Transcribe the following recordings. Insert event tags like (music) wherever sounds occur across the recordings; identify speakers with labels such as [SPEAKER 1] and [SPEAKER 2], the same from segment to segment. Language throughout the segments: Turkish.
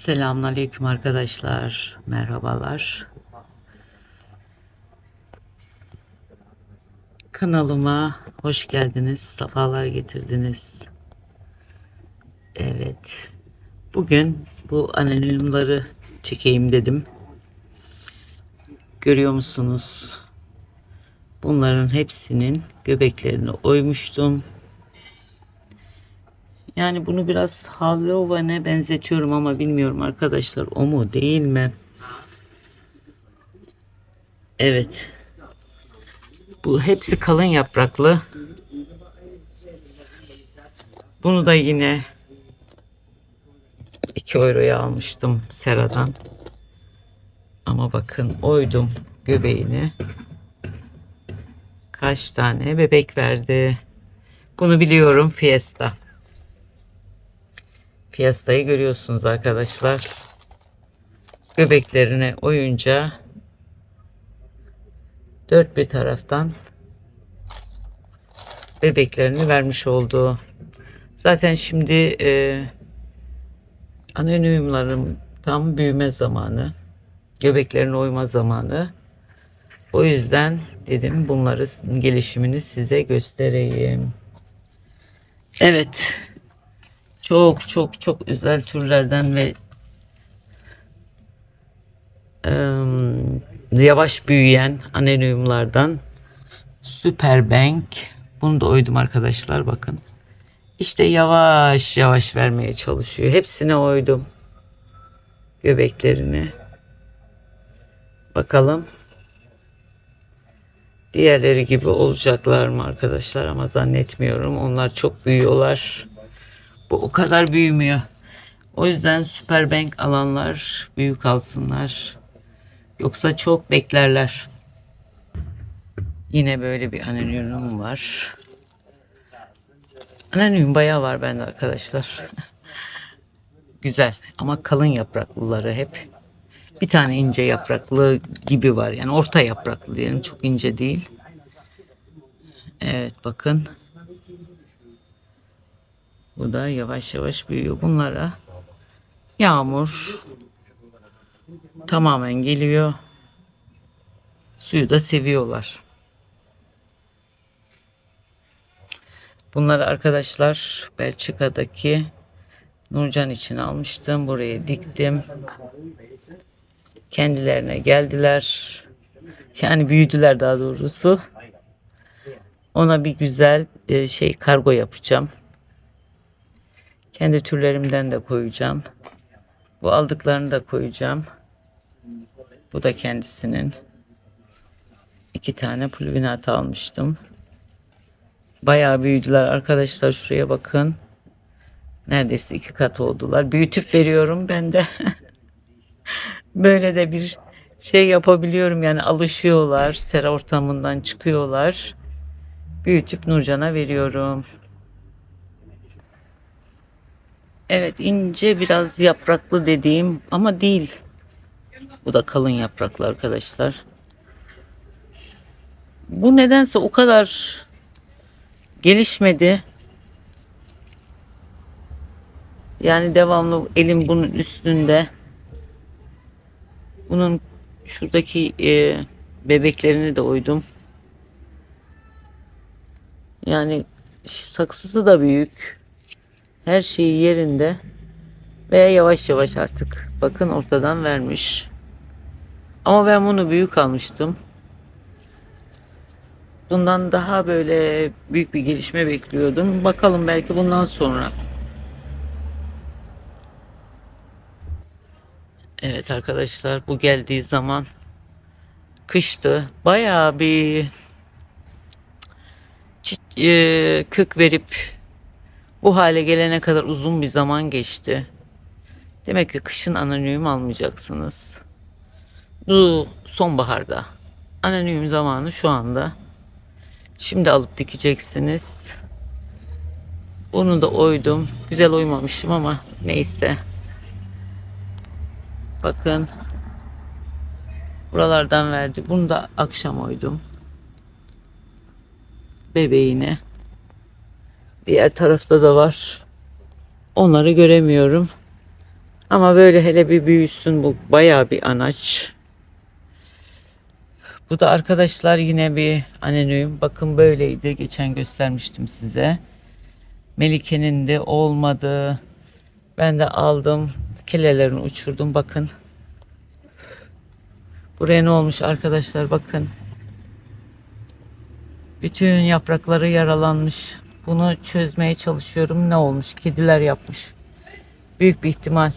[SPEAKER 1] Selamünaleyküm arkadaşlar. Merhabalar. Kanalıma hoş geldiniz. Safalar getirdiniz. Evet. Bugün bu anonimleri çekeyim dedim. Görüyor musunuz? Bunların hepsinin göbeklerini oymuştum. Yani bunu biraz Halloween'e benzetiyorum ama bilmiyorum arkadaşlar o mu değil mi? Evet. Bu hepsi kalın yapraklı. Bunu da yine 2 euroya almıştım Sera'dan. Ama bakın oydum göbeğini. Kaç tane bebek verdi. Bunu biliyorum Fiesta. Fiesta'yı görüyorsunuz arkadaşlar. Göbeklerine oyunca dört bir taraftan bebeklerini vermiş oldu. Zaten şimdi e, anonimlerin tam büyüme zamanı. Göbeklerin oyma zamanı. O yüzden dedim bunları gelişimini size göstereyim. Evet. Çok çok çok özel türlerden ve ım, yavaş büyüyen aneniyumlardan Süper Bank. Bunu da oydum arkadaşlar bakın. İşte yavaş yavaş vermeye çalışıyor. Hepsine oydum. Göbeklerini. Bakalım. Diğerleri gibi olacaklar mı arkadaşlar ama zannetmiyorum. Onlar çok büyüyorlar. Bu o kadar büyümüyor. O yüzden Süper Bank alanlar büyük alsınlar. Yoksa çok beklerler. Yine böyle bir anonyum var. Anonyum bayağı var bende arkadaşlar. (laughs) Güzel ama kalın yapraklıları hep. Bir tane ince yapraklı gibi var. Yani orta yapraklı diyelim. Çok ince değil. Evet bakın. Bu da yavaş yavaş büyüyor. Bunlara yağmur tamamen geliyor. Suyu da seviyorlar. Bunları arkadaşlar Belçika'daki Nurcan için almıştım. Buraya diktim. Kendilerine geldiler. Yani büyüdüler daha doğrusu. Ona bir güzel e, şey kargo yapacağım. Kendi türlerimden de koyacağım. Bu aldıklarını da koyacağım. Bu da kendisinin. iki tane pulvinat almıştım. Bayağı büyüdüler arkadaşlar. Şuraya bakın. Neredeyse iki kat oldular. Büyütüp veriyorum ben de. (laughs) Böyle de bir şey yapabiliyorum. Yani alışıyorlar. Sera ortamından çıkıyorlar. Büyütüp Nurcan'a veriyorum. Evet ince biraz yapraklı dediğim ama değil. Bu da kalın yapraklı arkadaşlar. Bu nedense o kadar gelişmedi. Yani devamlı elim bunun üstünde. Bunun şuradaki e, bebeklerini de oydum. Yani saksısı da büyük. Her şeyi yerinde. Ve yavaş yavaş artık bakın ortadan vermiş. Ama ben bunu büyük almıştım. Bundan daha böyle büyük bir gelişme bekliyordum. Bakalım belki bundan sonra. Evet arkadaşlar bu geldiği zaman kıştı. Bayağı bir e, kök verip bu hale gelene kadar uzun bir zaman geçti. Demek ki kışın anonyum almayacaksınız. Bu sonbaharda. Anonyum zamanı şu anda. Şimdi alıp dikeceksiniz. Bunu da oydum. Güzel oymamışım ama neyse. Bakın. Buralardan verdi. Bunu da akşam oydum. Bebeğine. Diğer tarafta da var. Onları göremiyorum. Ama böyle hele bir büyüsün bu bayağı bir anaç. Bu da arkadaşlar yine bir aneniyum. Bakın böyleydi. Geçen göstermiştim size. Melike'nin de olmadı. Ben de aldım. Kelelerini uçurdum. Bakın. Buraya ne olmuş arkadaşlar bakın. Bütün yaprakları yaralanmış. Bunu çözmeye çalışıyorum. Ne olmuş? Kediler yapmış. Büyük bir ihtimal.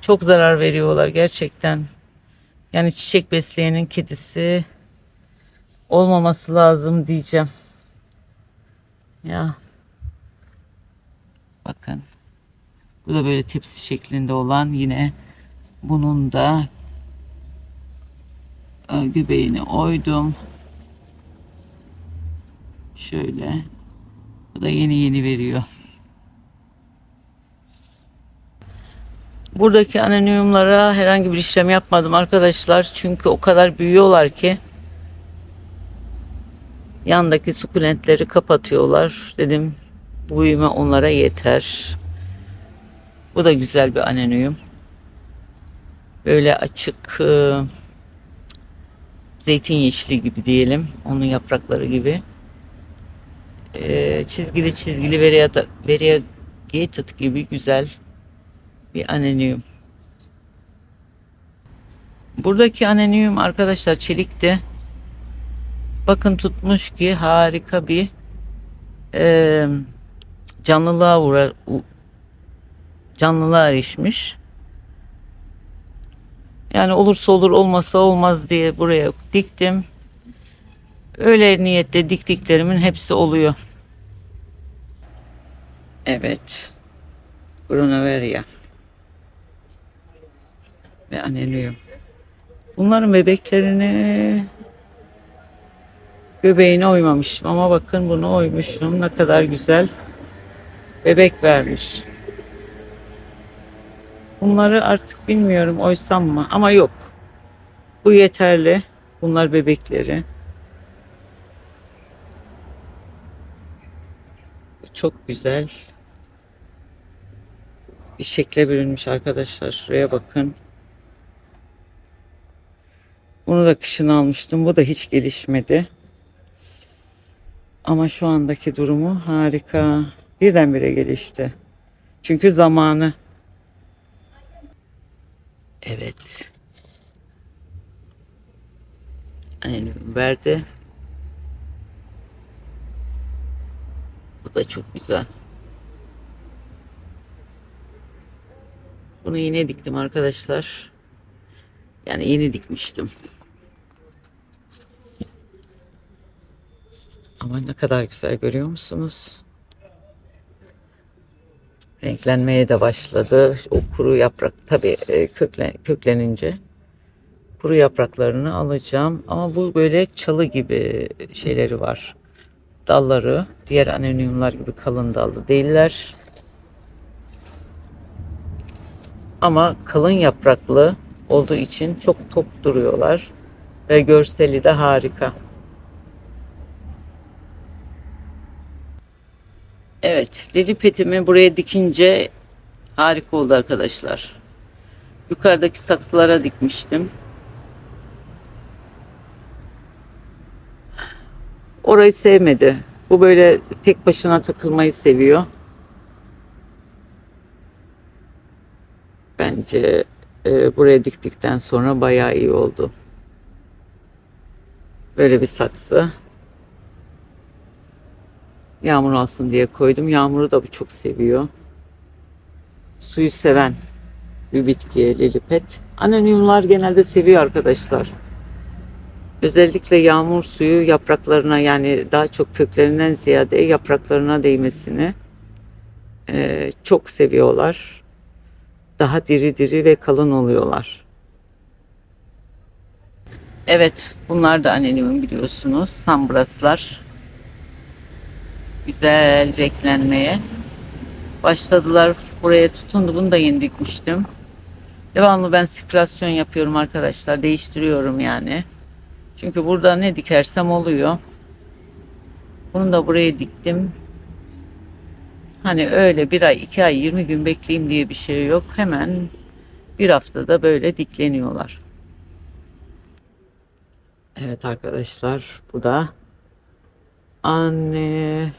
[SPEAKER 1] Çok zarar veriyorlar gerçekten. Yani çiçek besleyenin kedisi olmaması lazım diyeceğim. Ya. Bakın. Bu da böyle tepsi şeklinde olan yine bunun da e, göbeğini oydum. Şöyle. Bu da yeni yeni veriyor. Buradaki anonyumlara herhangi bir işlem yapmadım arkadaşlar. Çünkü o kadar büyüyorlar ki yandaki sukulentleri kapatıyorlar. Dedim bu büyüme onlara yeter. Bu da güzel bir anonyum. Böyle açık e, zeytin yeşili gibi diyelim. Onun yaprakları gibi. E, çizgili çizgili variegated gibi güzel bir anenium. Buradaki anenium arkadaşlar çelikti. Bakın tutmuş ki harika bir e, canlılığa uğra, canlılığa erişmiş. Yani olursa olur olmasa olmaz diye buraya diktim. Öyle niyetle diktiklerimin hepsi oluyor. Evet. Brunoveria ve anelium. Bunların bebeklerini göbeğine oymamışım ama bakın bunu oymuşum. Ne kadar güzel bebek vermiş. Bunları artık bilmiyorum oysam mı ama yok. Bu yeterli. Bunlar bebekleri. Çok güzel bir şekle bürünmüş arkadaşlar. Şuraya bakın. Bunu da kışın almıştım. Bu da hiç gelişmedi. Ama şu andaki durumu harika. Birdenbire gelişti. Çünkü zamanı. Evet. Aynen verdi. Da çok güzel. Bunu yine diktim arkadaşlar. Yani yeni dikmiştim. Ama ne kadar güzel görüyor musunuz? Renklenmeye de başladı. O kuru yaprak tabii e, köklen, köklenince kuru yapraklarını alacağım. Ama bu böyle çalı gibi şeyleri var. Dalları diğer anonyumlar gibi kalın dallı değiller. Ama kalın yapraklı olduğu için çok top duruyorlar. Ve görseli de harika. Evet, lili petimi buraya dikince harika oldu arkadaşlar. Yukarıdaki saksılara dikmiştim. Orayı sevmedi. Bu böyle tek başına takılmayı seviyor. Bence e, buraya diktikten sonra bayağı iyi oldu. Böyle bir saksı. Yağmur alsın diye koydum. Yağmuru da bu çok seviyor. Suyu seven bir bitkiye lilipet. Anonyumlar genelde seviyor arkadaşlar. Özellikle yağmur suyu yapraklarına yani daha çok köklerinden ziyade yapraklarına değmesini e, çok seviyorlar. Daha diri diri ve kalın oluyorlar. Evet, bunlar da annemin biliyorsunuz. Sambraslar. Güzel renklenmeye başladılar. Buraya tutundu. Bunu da yeni dikmiştim. Devamlı ben sirkülasyon yapıyorum arkadaşlar. Değiştiriyorum yani. Çünkü burada ne dikersem oluyor. Bunu da buraya diktim. Hani öyle bir ay, iki ay, 20 gün bekleyeyim diye bir şey yok. Hemen bir haftada böyle dikleniyorlar. Evet arkadaşlar bu da anne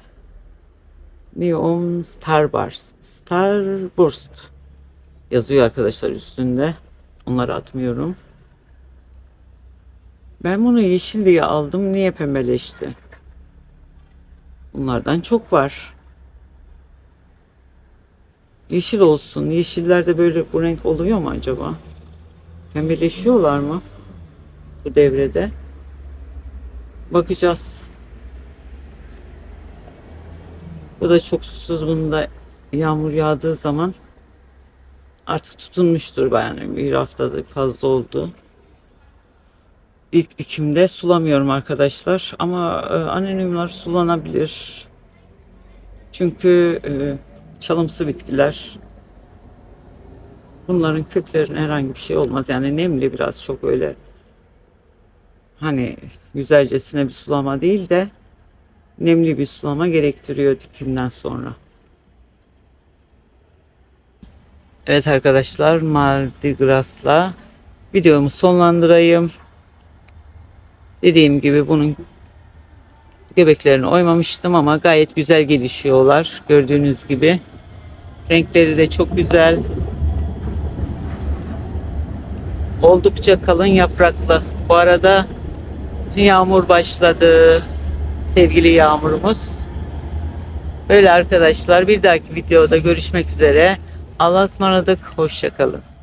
[SPEAKER 1] Neon Starburst Starburst yazıyor arkadaşlar üstünde. Onları atmıyorum. Ben bunu yeşil diye aldım. Niye pembeleşti? Bunlardan çok var. Yeşil olsun. Yeşillerde böyle bu renk oluyor mu acaba? Pembeleşiyorlar mı? Bu devrede. Bakacağız. Bu da çok susuz. Bunda yağmur yağdığı zaman artık tutunmuştur yani bir haftada fazla oldu. İlk dikimde sulamıyorum arkadaşlar ama e, anenyumlar sulanabilir. Çünkü e, çalımsı bitkiler bunların köklerine herhangi bir şey olmaz. Yani nemli biraz çok öyle hani güzelcesine bir sulama değil de nemli bir sulama gerektiriyor dikimden sonra. Evet arkadaşlar Mardi Gras'la videomu sonlandırayım. Dediğim gibi bunun göbeklerini oymamıştım ama gayet güzel gelişiyorlar. Gördüğünüz gibi. Renkleri de çok güzel. Oldukça kalın yapraklı. Bu arada yağmur başladı. Sevgili yağmurumuz. Böyle arkadaşlar bir dahaki videoda görüşmek üzere. Allah'a ısmarladık. Hoşçakalın.